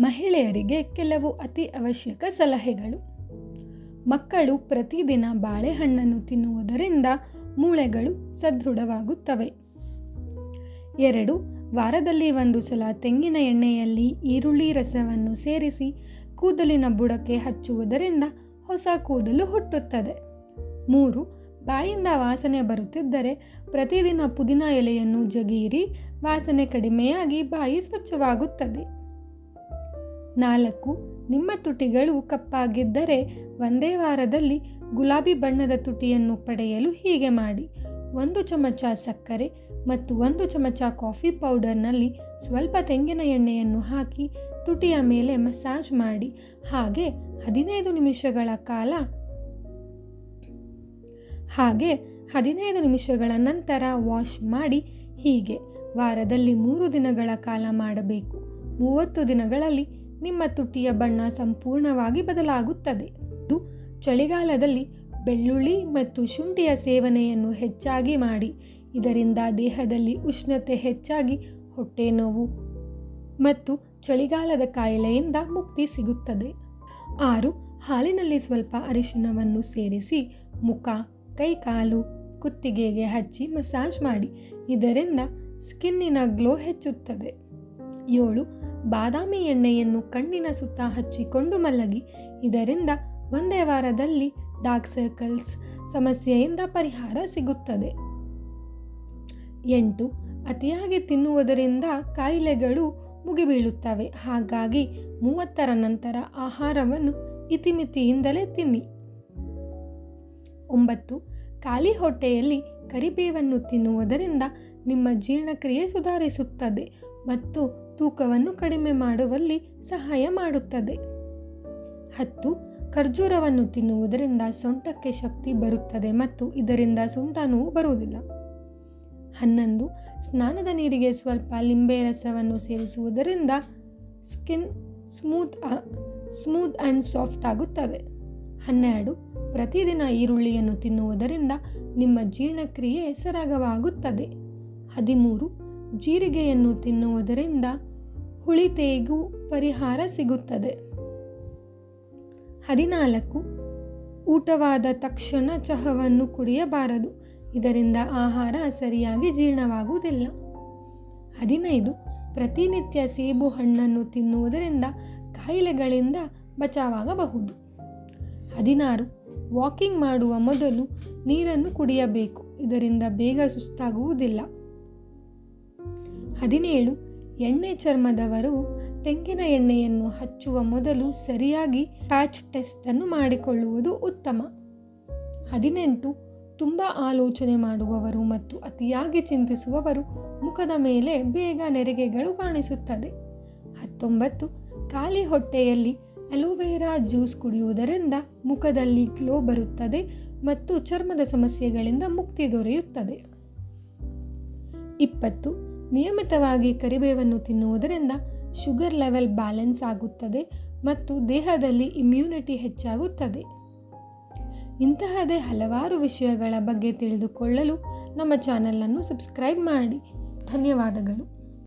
ಮಹಿಳೆಯರಿಗೆ ಕೆಲವು ಅತಿ ಅವಶ್ಯಕ ಸಲಹೆಗಳು. ಮಕ್ಕಳು ಪ್ರತಿದಿನ ಬಾಳೆಹಣ್ಣನ್ನು ತಿನ್ನುವುದರಿಂದ ಮೂಳೆಗಳು ಸದೃಢವಾಗುತ್ತವೆ. ಎರಡು, ವಾರದಲ್ಲಿ ಒಂದು ಸಲ ತೆಂಗಿನ ಎಣ್ಣೆಯಲ್ಲಿ ಈರುಳ್ಳಿ ರಸವನ್ನು ಸೇರಿಸಿ ಕೂದಲಿನ ಬುಡಕ್ಕೆ ಹಚ್ಚುವುದರಿಂದ ಹೊಸ ಕೂದಲು ಹುಟ್ಟುತ್ತದೆ. ಮೂರು, ಬಾಯಿಂದ ವಾಸನೆ ಬರುತ್ತಿದ್ದರೆ ಪ್ರತಿದಿನ ಪುದೀನ ಎಲೆಯನ್ನು ಜಗೀರಿ, ವಾಸನೆ ಕಡಿಮೆಯಾಗಿ ಬಾಯಿ ಸ್ವಚ್ಛವಾಗುತ್ತದೆ. ನಾಲ್ಕು, ನಿಮ್ಮ ತುಟಿಗಳು ಕಪ್ಪಾಗಿದ್ದರೆ ಒಂದೇ ವಾರದಲ್ಲಿ ಗುಲಾಬಿ ಬಣ್ಣದ ತುಟಿಯನ್ನು ಪಡೆಯಲು ಹೀಗೆ ಮಾಡಿ. ಒಂದು ಚಮಚ ಸಕ್ಕರೆ ಮತ್ತು ಒಂದು ಚಮಚ ಕಾಫಿ ಪೌಡರ್ನಲ್ಲಿ ಸ್ವಲ್ಪ ತೆಂಗಿನ ಎಣ್ಣೆಯನ್ನು ಹಾಕಿ ತುಟಿಯ ಮೇಲೆ ಮಸಾಜ್ ಮಾಡಿ. ಹಾಗೆ ಹದಿನೈದು ನಿಮಿಷಗಳ ಕಾಲ ಹಾಗೆ ಹದಿನೈದು ನಿಮಿಷಗಳ ನಂತರ ವಾಶ್ ಮಾಡಿ. ಹೀಗೆ ವಾರದಲ್ಲಿ ಮೂರು ದಿನಗಳ ಕಾಲ ಮಾಡಬೇಕು. ಮೂವತ್ತು ದಿನಗಳಲ್ಲಿ ನಿಮ್ಮ ತುಟಿಯ ಬಣ್ಣ ಸಂಪೂರ್ಣವಾಗಿ ಬದಲಾಗುತ್ತದೆ. ಇದು ಚಳಿಗಾಲದಲ್ಲಿ ಬೆಳ್ಳುಳ್ಳಿ ಮತ್ತು ಶುಂಠಿಯ ಸೇವನೆಯನ್ನು ಹೆಚ್ಚಾಗಿ ಮಾಡಿ, ಇದರಿಂದ ದೇಹದಲ್ಲಿ ಉಷ್ಣತೆ ಹೆಚ್ಚಾಗಿ, ಹೊಟ್ಟೆ ನೋವು ಮತ್ತು ಚಳಿಗಾಲದ ಕಾಯಿಲೆಯಿಂದ ಮುಕ್ತಿ ಸಿಗುತ್ತದೆ. ಆರು, ಹಾಲಿನಲ್ಲಿ ಸ್ವಲ್ಪ ಅರಿಶಿನವನ್ನು ಸೇರಿಸಿ ಮುಖ, ಕೈಕಾಲು, ಕುತ್ತಿಗೆಗೆ ಹಚ್ಚಿ ಮಸಾಜ್ ಮಾಡಿ, ಇದರಿಂದ ಸ್ಕಿನ್ನಿನ ಗ್ಲೋ ಹೆಚ್ಚುತ್ತದೆ. ಏಳು ಬಾದಾಮಿ ಎಣ್ಣೆಯನ್ನು ಕಣ್ಣಿನ ಸುತ್ತ ಹಚ್ಚಿಕೊಂಡು ಮಲಗಿ, ಇದರಿಂದ ಒಂದೇ ವಾರದಲ್ಲಿ ಡಾರ್ಕ್ ಸರ್ಕಲ್ಸ್ ಸಮಸ್ಯೆಯಿಂದ ಪರಿಹಾರ ಸಿಗುತ್ತದೆ. ಎಂಟು, ಅತಿಯಾಗಿ ತಿನ್ನುವುದರಿಂದ ಕಾಯಿಲೆಗಳು ಮುಗಿಬೀಳುತ್ತವೆ. ಹಾಗಾಗಿ ಮೂವತ್ತರ ನಂತರ ಆಹಾರವನ್ನು ಇತಿಮಿತಿಯಿಂದಲೇ ತಿನ್ನಿ. ಒಂಬತ್ತು ಖಾಲಿ ಹೊಟ್ಟೆಯಲ್ಲಿ ಕರಿಬೇವನ್ನು ತಿನ್ನುವುದರಿಂದ ನಿಮ್ಮ ಜೀರ್ಣಕ್ರಿಯೆ ಸುಧಾರಿಸುತ್ತದೆ ಮತ್ತು ತೂಕವನ್ನು ಕಡಿಮೆ ಮಾಡುವಲ್ಲಿ ಸಹಾಯ ಮಾಡುತ್ತದೆ. ಹತ್ತು, ಖರ್ಜೂರವನ್ನು ತಿನ್ನುವುದರಿಂದ ಸೊಂಟಕ್ಕೆ ಶಕ್ತಿ ಬರುತ್ತದೆ ಮತ್ತು ಇದರಿಂದ ಸೊಂಟ ನೋವು ಬರುವುದಿಲ್ಲ. ಹನ್ನೊಂದು, ಸ್ನಾನದ ನೀರಿಗೆ ಸ್ವಲ್ಪ ಲಿಂಬೆ ರಸವನ್ನು ಸೇರಿಸುವುದರಿಂದ skin smooth smooth and soft ಆಗುತ್ತದೆ. ಹನ್ನೆರಡು. ಪ್ರತಿದಿನ ಈರುಳ್ಳಿಯನ್ನು ತಿನ್ನುವುದರಿಂದ ನಿಮ್ಮ ಜೀರ್ಣಕ್ರಿಯೆ ಸರಾಗವಾಗುತ್ತದೆ. ಹದಿಮೂರು. ಜೀರಿಗೆಯನ್ನು ತಿನ್ನುವುದರಿಂದ ಹುಳಿತೇಗೂ ಪರಿಹಾರ ಸಿಗುತ್ತದೆ. ಹದಿನಾಲ್ಕು. ಊಟವಾದ ತಕ್ಷಣ ಚಹವನ್ನು ಕುಡಿಯಬಾರದು. ಇದರಿಂದ ಆಹಾರ ಸರಿಯಾಗಿ ಜೀರ್ಣವಾಗುವುದಿಲ್ಲ. ಹದಿನೈದು. ಪ್ರತಿನಿತ್ಯ ಸೇಬು ಹಣ್ಣನ್ನು ತಿನ್ನುವುದರಿಂದ ಕಾಯಿಲೆಗಳಿಂದ ಬಚಾವಾಗಬಹುದು. ಹದಿನಾರು. ವಾಕಿಂಗ್ ಮಾಡುವ ಮೊದಲು ನೀರನ್ನು ಕುಡಿಯಬೇಕು. ಇದರಿಂದ ಬೇಗ ಸುಸ್ತಾಗುವುದಿಲ್ಲ. ಹದಿನೇಳು. ಎಣ್ಣೆ ಚರ್ಮದವರು ತೆಂಗಿನ ಎಣ್ಣೆಯನ್ನು ಹಚ್ಚುವ ಮೊದಲು ಸರಿಯಾಗಿ ಪ್ಯಾಚ್ ಟೆಸ್ಟನ್ನು ಮಾಡಿಕೊಳ್ಳುವುದು ಉತ್ತಮ. ಹದಿನೆಂಟು. ತುಂಬ ಆಲೋಚನೆ ಮಾಡುವವರು ಮತ್ತು ಅತಿಯಾಗಿ ಚಿಂತಿಸುವವರು ಮುಖದ ಮೇಲೆ ಬೇಗ ನೆರಿಗೆಗಳು ಕಾಣಿಸುತ್ತದೆ. ಹತ್ತೊಂಬತ್ತು. ಖಾಲಿ ಹೊಟ್ಟೆಯಲ್ಲಿ ಅಲೋವೆರಾ ಜ್ಯೂಸ್ ಕುಡಿಯುವುದರಿಂದ ಮುಖದಲ್ಲಿ ಗ್ಲೋ ಬರುತ್ತದೆ ಮತ್ತು ಚರ್ಮದ ಸಮಸ್ಯೆಗಳಿಂದ ಮುಕ್ತಿ ದೊರೆಯುತ್ತದೆ. ಇಪ್ಪತ್ತು, ನಿಯಮಿತವಾಗಿ ಕರಿಬೇವನ್ನು ತಿನ್ನುವುದರಿಂದ ಶುಗರ್ ಲೆವೆಲ್ ಬ್ಯಾಲೆನ್ಸ್ ಆಗುತ್ತದೆ ಮತ್ತು ದೇಹದಲ್ಲಿ ಇಮ್ಯುನಿಟಿ ಹೆಚ್ಚಾಗುತ್ತದೆ. ಇಂತಹದೇ ಹಲವಾರು ವಿಷಯಗಳ ಬಗ್ಗೆ ತಿಳಿದುಕೊಳ್ಳಲು ನಮ್ಮ ಚಾನಲನ್ನು ಸಬ್ಸ್ಕ್ರೈಬ್ ಮಾಡಿ. ಧನ್ಯವಾದಗಳು.